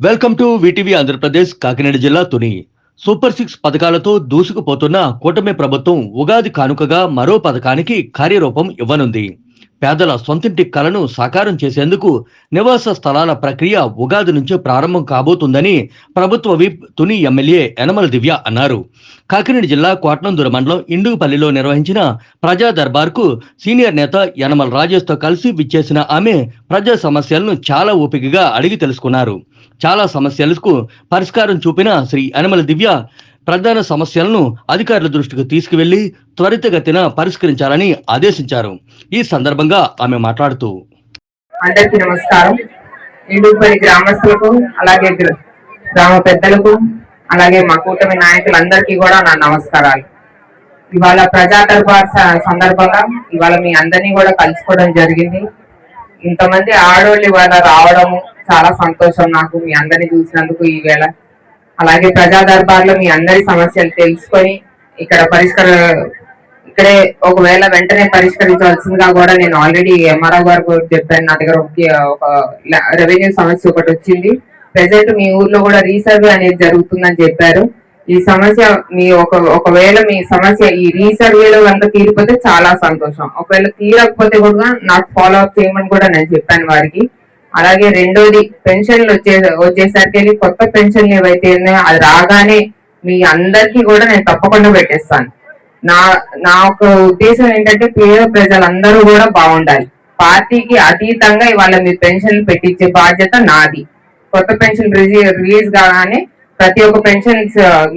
Welcome to VTV Andhra Pradesh Kakinada జిల్లా Tuni. Super six పథకాలతో దూసుకుపోతున్న కూటమి ప్రభుత్వం ఉగాది కానుకగా మరో పథకానికి కార్యరూపం ఇవ్వనుంది. పేదల సొంతింటి కలను సాకారం చేసేందుకు నివాస స్థలాల ప్రక్రియ ఉగాది నుంచి ప్రారంభం కాబోతుందని ప్రభుత్వ విప్ తుని ఎమ్మెల్యే యనమల దివ్య అన్నారు. కాకినాడ జిల్లా కోటనందూరు మండలం ఇండుగుపల్లిలో నిర్వహించిన ప్రజా దర్బార్కు సీనియర్ నేత యనమల రాజేష్తో కలిసి విచ్చేసిన ఆమె ప్రజా సమస్యలను చాలా ఓపికగా అడిగి తెలుసుకున్నారు. చాలా సమస్యలకు పరిష్కారం చూపిన శ్రీ యనమల దివ్య ప్రధాన సమస్యలను అధికారుల దృష్టికి తీసుకువెళ్ళి త్వరితగతిన పరిష్కరించాలని ఆదేశించారు. ఈ సందర్భంగా ఆమె మాట్లాడుతూ అందరికీ నమస్కారం. ఇండుపల్లి గ్రామస్తులకు అలాగే గ్రామ పెద్దలకు అలాగే మా కూటమి నాయకులందరికీ కూడా నా నమస్కారాలు. ఇవాళ ప్రజా దర్బార్ సందర్భంగా ఇవాళ మీ అందరినీ కూడా కలుసుకోవడం జరిగింది. ఇంతమంది ఆడోళ్ళు ఇవాళ రావడము చాలా సంతోషం నాకు మీ అందరిని చూసినందుకు ఈవేళ. అలాగే ప్రజా దర్బార్లో మీ అందరి సమస్యలు తెలుసుకొని ఇక్కడ పరిష్కార ఇక్కడే ఒకవేళ వెంటనే పరిష్కరించవలసిందిగా కూడా నేను ఆల్రెడీ ఎంఆర్ఓ గారు చెప్పాను నా దగ్గర ఒక- రెవెన్యూ సమస్య ఒకటి వచ్చింది. ప్రెసెంట్ మీ ఊర్లో కూడా రీసర్వే అనేది జరుగుతుందని చెప్పారు. ఈ సమస్య మీ ఒక ఒకవేళ మీ సమస్య ఈ రీసర్వేలో కనుక తీరిపోతే చాలా సంతోషం. ఒకవేళ తీరకపోతే కూడా నాకు ఫాలో అప్ చేయమని కూడా నేను చెప్పాను వారికి. అలాగే రెండోది పెన్షన్లు వచ్చే వచ్చేసరికి కొత్త పెన్షన్లు ఏవైతే ఉన్నాయో అది రాగానే మీ అందరికీ కూడా నేను తప్పకుండా పెట్టేస్తాను. నా నా ఒక ఉద్దేశం ఏంటంటే పేద ప్రజలందరూ కూడా బాగుండాలి. పార్టీకి అతీతంగా ఇవాళ మీ పెన్షన్లు పెట్టించే బాధ్యత నాది. కొత్త పెన్షన్ రిలీజ్ కాగానే ప్రతి ఒక్క పెన్షన్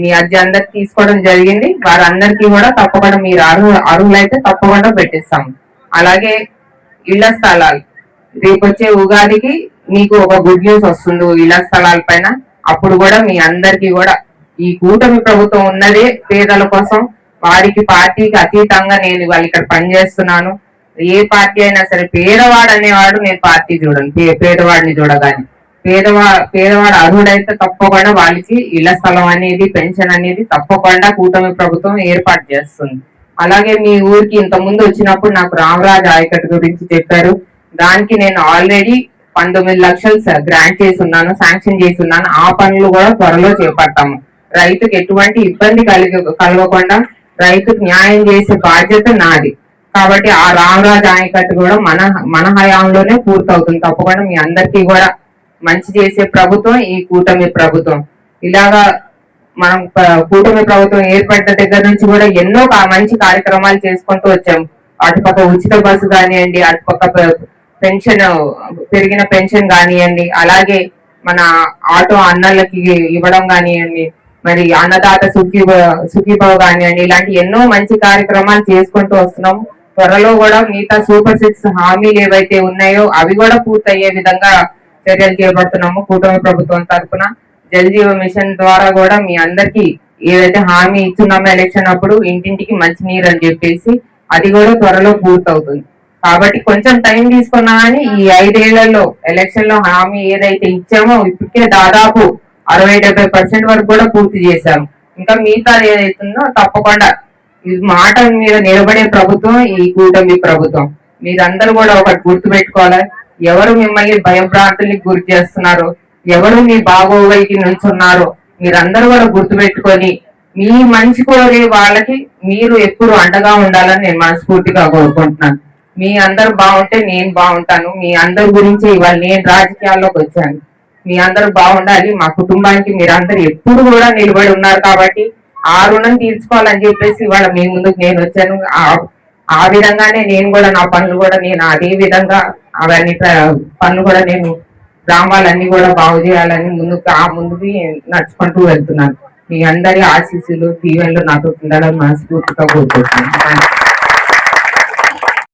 మీ అర్జీ అందరికి తీసుకోవడం జరిగింది. వారందరికీ కూడా తప్పకుండా మీరు అర్హు అర్హులైతే తప్పకుండా పెట్టిస్తాం. అలాగే ఇళ్ళ స్థలాలు. రేపు వచ్చే ఉగాదికి మీకు ఒక గుడ్ న్యూస్ వస్తుంది ఇళ్ళ స్థలాల పైన. అప్పుడు కూడా మీ అందరికీ కూడా ఈ కూటమి ప్రభుత్వం ఉన్నదే పేదల కోసం. వారికి పార్టీకి అతీతంగా నేను ఇవాళ ఇక్కడ పనిచేస్తున్నాను. ఏ పార్టీ అయినా సరే పేదవాడు అనేవాడు నేను పార్టీ చూడను. పే- పేదవాడిని చూడగాని. పేదవా పేదవాడు అర్హుడైతే తప్పకుండా వాళ్ళకి ఇళ్ళ స్థలం అనేది పెన్షన్ అనేది తప్పకుండా కూటమి ప్రభుత్వం ఏర్పాటు చేస్తుంది. అలాగే మీ ఊరికి ఇంత ముందు వచ్చినప్పుడు నాకు రామరాజు ఆయకట్ గురించి చెప్పారు. దానికి నేను ఆల్రెడీ పంతొమ్మిది లక్షలు గ్రాంట్ చేసి ఉన్నాను శాంక్షన్ చేసి ఉన్నాను ఆ పనులు కూడా త్వరలో చేపడతాము. రైతుకు ఎటువంటి ఇబ్బంది కలిగ కలగకుండా రైతుకు న్యాయం చేసే బాధ్యత నాది. కాబట్టి ఆ రామరాజు ఆయకట్టు కూడా మన మన హయాంలోనే పూర్తవుతుంది. తప్పకుండా మీ అందరికీ కూడా మంచి చేసే ప్రభుత్వం ఈ కూటమి ప్రభుత్వం. ఇలాగా మనం కూటమి ప్రభుత్వం ఏర్పడ్డ దగ్గర నుంచి కూడా ఎన్నో మంచి కార్యక్రమాలు చేసుకుంటూ వచ్చాం. అటుపక్క ఉచిత బస్సు కానివ్వండి అటుపక్క పెన్షన్ పెరిగిన పెన్షన్ కానివ్వండి అలాగే మన ఆటో అన్నలకి ఇవ్వడం కానివ్వండి మరి అన్నదాత సుఖీ సుఖీభావ కానివ్వండి ఇలాంటి ఎన్నో మంచి కార్యక్రమాలు చేసుకుంటూ వస్తున్నాం. త్వరలో కూడా మిగతా సూపర్ సిక్స్ హామీలు ఏవైతే ఉన్నాయో అవి కూడా పూర్తయ్యే విధంగా చర్యలు చేపడుతున్నాము. కూటమి ప్రభుత్వం తరఫున జల్ జీవ మిషన్ ద్వారా కూడా మీ అందరికీ ఏదైతే హామీ ఇచ్చున్నామో ఎలక్షన్ అప్పుడు ఇంటింటికి మంచి నీరు అని చెప్పేసి అది కూడా త్వరలో పూర్తవుతుంది. కాబట్టి కొంచెం టైం తీసుకున్నా కానీ ఈ ఐదేళ్ళలో ఎలక్షన్లో హామీ ఏదైతే ఇచ్చామో ఇప్పటికే దాదాపు అరవై డెబ్బై పర్సెంట్ వరకు కూడా పూర్తి చేశాము. ఇంకా మిగతా ఏదైతుందో తప్పకుండా ఈ మాట మీద నిలబడే ప్రభుత్వం ఈ కూటమి ప్రభుత్వం. మీరందరూ కూడా ఒకటి గుర్తు పెట్టుకోవాలి ఎవరు మిమ్మల్ని భయభ్రాంతులకు గురి చేస్తున్నారు ఎవరు మీ బాగోగులకి నుంచున్నారో మీరందరూ కూడా గుర్తు పెట్టుకొని మీ మంచి కోరే వాళ్ళకి మీరు ఎప్పుడు అండగా ఉండాలని నేను మనస్ఫూర్తిగా కోరుకుంటున్నాను. మీ అందరు బాగుంటే నేను బాగుంటాను. మీ అందరి గురించి ఇవాళ నేను రాజకీయాల్లోకి వచ్చాను. మీ అందరు బాగుండాలి. మా కుటుంబానికి మీరందరూ ఎప్పుడు కూడా నిలబడి ఉన్నారు కాబట్టి ఆ రుణం తీర్చుకోవాలని చెప్పేసి ఇవాళ మీ ముందుకు నేను వచ్చాను. ఆ- విధంగానే నేను కూడా నా పనులు కూడా నేను అదే విధంగా అవన్నీ పనులు కూడా నేను గ్రామాలన్నీ కూడా బాగు చేయాలని ముందుకు ఆ ముందుకు నడుచుకుంటూ వెళ్తున్నాను. మీ అందరి ఆశీస్సులు దీవెనలు నాతో ఉండాలని మనస్ఫూర్తిగా కోరుకుంటున్నాను.